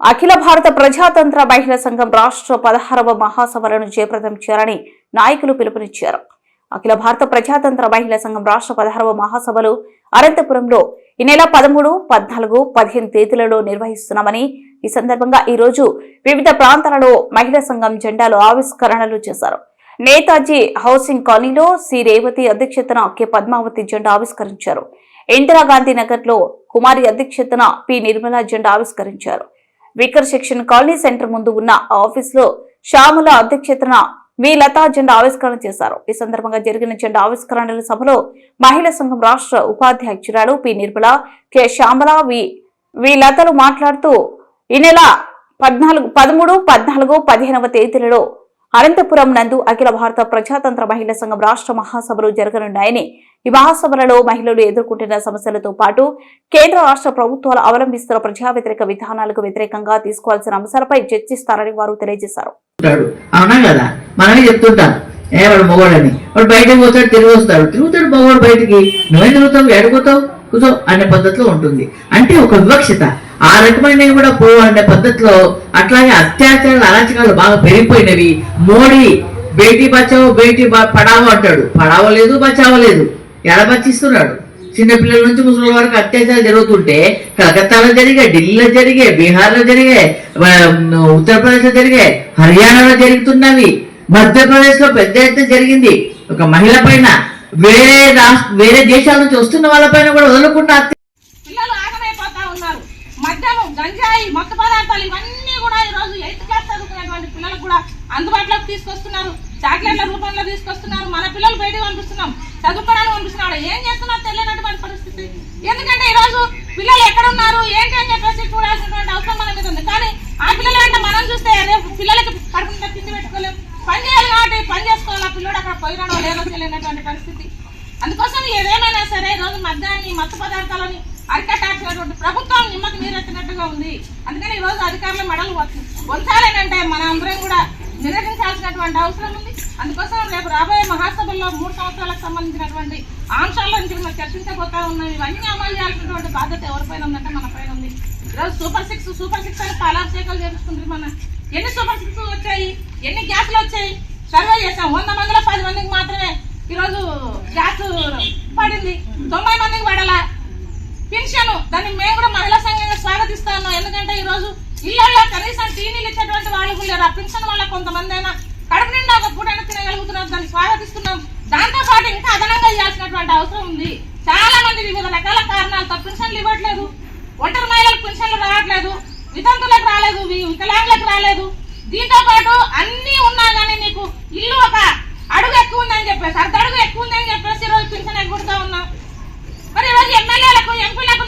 అఖిల భారత ప్రజాతంత్ర మహిళా సంఘం రాష్ట్ర పదహారవ మహాసభలను జయప్రదం చేయాలని నాయకులు పిలుపునిచ్చారు. అఖిల భారత ప్రజాతంత్ర మహిళా సంఘం రాష్ట్ర పదహారవ మహాసభలు అనంతపురంలో ఈ నెల పదమూడు పద్నాలుగు పదిహేను తేదీలలో నిర్వహిస్తున్నామని ఈ సందర్భంగా ఈ రోజు వివిధ ప్రాంతాలలో మహిళా సంఘం జెండాలు ఆవిష్కరణలు చేశారు. నేతాజీ హౌసింగ్ కాలనీలో సి రేవతి అధ్యక్షతన కె పద్మావతి జెండా ఆవిష్కరించారు. ఇందిరాగాంధీ నగర్లో కుమారి అధ్యక్షతన పి నిర్మలా జెండా ఆవిష్కరించారు. వికర్ సెక్షన్ కాలనీ సెంటర్ ముందు ఉన్న ఆఫీసులో శ్యాముల శ్యామల అధ్యక్షతన వి లతా జెండా ఆవిష్కరణ చేశారు. ఈ సందర్భంగా జరిగిన జెండా ఆవిష్కరణల సభలో మహిళా సంఘం రాష్ట్ర ఉపాధ్యక్షురాలు P. Nirmala K. Shyamala V. V. లతలు మాట్లాడుతూ ఈ నెల పద్నాలుగు పదమూడు పద్నాలుగు పదిహేనవ తేదీలలో అనంతపురం నందు అఖిల భారత ప్రజాతంత్ర మహిళా సంఘం రాష్ట్ర మహాసభలు జరగనున్నాయని ఈ మహాసభలలో మహిళలు ఎదుర్కొంటున్న సమస్యలతో పాటు కేంద్ర రాష్ట్ర ప్రభుత్వాలు అవలంబిస్తున్న ప్రజా వ్యతిరేక విధానాలకు వ్యతిరేకంగా తీసుకోవాల్సిన అంశాలపై చర్చిస్తారని వారు తెలియజేశారు. అవునా కదా? మనమే చెప్తుంటాం. ఏ వాడు మొగోడని. వాడు బయటకు పోతాడు తిరిగి వస్తాడు. తిరుగుతాడు మొగోడు బయటికి. తిరుగుతావు? కూర్చో అనే పద్ధతిలో ఉంటుంది. అంటే ఒక వివక్షత. ఆ రకమైన కూడా పో అనే పద్ధతిలో అట్లాగే అత్యాచారాలు అరాచకాలు బాగా పెరిగిపోయినవి. మోడీ బేటీ బచావో బేటీ పడావో అంటాడు. పడావో లేదు బచావో లేదు. ఎడబచ్చిస్తున్నాడు చిన్నపిల్లల నుంచి ముసలి వరకు అత్యాచారాలు జరుగుతుంటే కలకత్తాలో జరిగే ఢిల్లీలో జరిగే బీహార్లో జరిగే ఉత్తరప్రదేశ్లో జరిగే హర్యానాలో జరుగుతున్నవి. మధ్యప్రదేశ్లో పెద్ద ఎత్తున జరిగింది. ఒక మహిళ పైన వేరే రాష్ట్ర వేరే దేశాల నుంచి వస్తున్న వాళ్ళ పైన కూడా వదలకుండా హత్య పిల్లలు ఆగమైపోతా ఉన్నారు మద్యము గంజాయి మత్తు పదార్థాలు ఇవన్నీ కూడా ఈ రోజు ఎయిత్ క్లాస్ చదువుకునేటువంటి పిల్లలకు కూడా అందుబాటులోకి తీసుకొస్తున్నారు. చాక్లెట్ల రూపంలో తీసుకొస్తున్నారు. మన పిల్లలు బయటకు పంపిస్తున్నాం. చదువుకోవడానికి పంపిస్తున్నాడు ఏం చేస్తున్నారు తెలియనటువంటి పరిస్థితి. ఎందుకంటే ఈ రోజు పిల్లలు ఎక్కడ ఉన్నారు ఏంటి అని చెప్పేసి చూడాల్సినటువంటి అవసరం మన మీద ఉంది. కానీ ఆ పిల్లలు అంటే మనం చూస్తే రేపు పిల్లలకి కడుపు తిండి పెట్టుకోలేం. పని చేయాలి కాబట్టి పని చేసుకోవాలి. ఆ పిల్లడు అక్కడ పోయినాడో లేదో తెలియనటువంటి పరిస్థితి. అందుకోసం ఏదేమైనా సరే ఈ రోజు మద్యాన్ని మత్తు పదార్థాలని అరికట్టాల్సినటువంటి ప్రభుత్వం పరిస్థితిలో ఉంది. అందుకని ఈ రోజు అధికారుల మెడలు వంచాలేనంటే మన అందరం కూడా నిర్వహించాల్సినటువంటి అవసరం ఉంది. అందుకోసం రేపు రాబోయే మహాసభల్లో మూడు సంవత్సరాలకు సంబంధించినటువంటి అంశాల నుంచి మనం చర్చించబోతా ఉన్నాం. ఇవన్నీ అమలు చేయాల్సినటువంటి బాధ్యత ఎవరిపైన ఉందంటే మన పైన ఉంది. ఈరోజు సూపర్ సిక్స్ సూపర్ సిక్స్ అని పాలాభిషేకాలు చేస్తుంది మన. ఎన్ని సూపర్ సిక్స్ వచ్చాయి? ఎన్ని గ్యాస్లు వచ్చాయి? సర్వే చేసాం వంద మందిలో పది మందికి మాత్రమే ఈరోజు గ్యాస్ పడింది. తొంభై మందికి పడాలా? పెన్షన్ దాన్ని మేము కూడా ఇళ్ళల్లో కనీసం టీవీలు ఇచ్చేటువంటి వాళ్ళు లేరు? ఆ పింఛన్ వాళ్ళ కొంతమంది అయినా కడుపు నిండా ఒక పూట తినగలుగుతున్నాం దాన్ని స్వాగతిస్తున్నాం. దాంతో పాటు ఇంకా అదనంగా ఇవ్వాల్సినటువంటి అవసరం ఉంది. చాలా మంది వివిధ రకాల కారణాలతో పింఛన్లు ఇవ్వట్లేదు. ఒంటరి మహిళలకు పింఛన్లు రావట్లేదు. వితంతులకు రాలేదు. వికలాంగులకు రాలేదు. దీంతో పాటు అన్ని ఉన్నా కానీ నీకు ఇల్లు ఒక అడుగు ఎక్కువ ఉందని చెప్పేసి అర్ధ అడుగు ఎక్కువ ఉందని చెప్పేసి ఈరోజు పింఛన్ ఎగ్గుడుతా ఉన్నాం. మరి ఈరోజు ఎమ్మెల్యేలకు ఎంపీలకు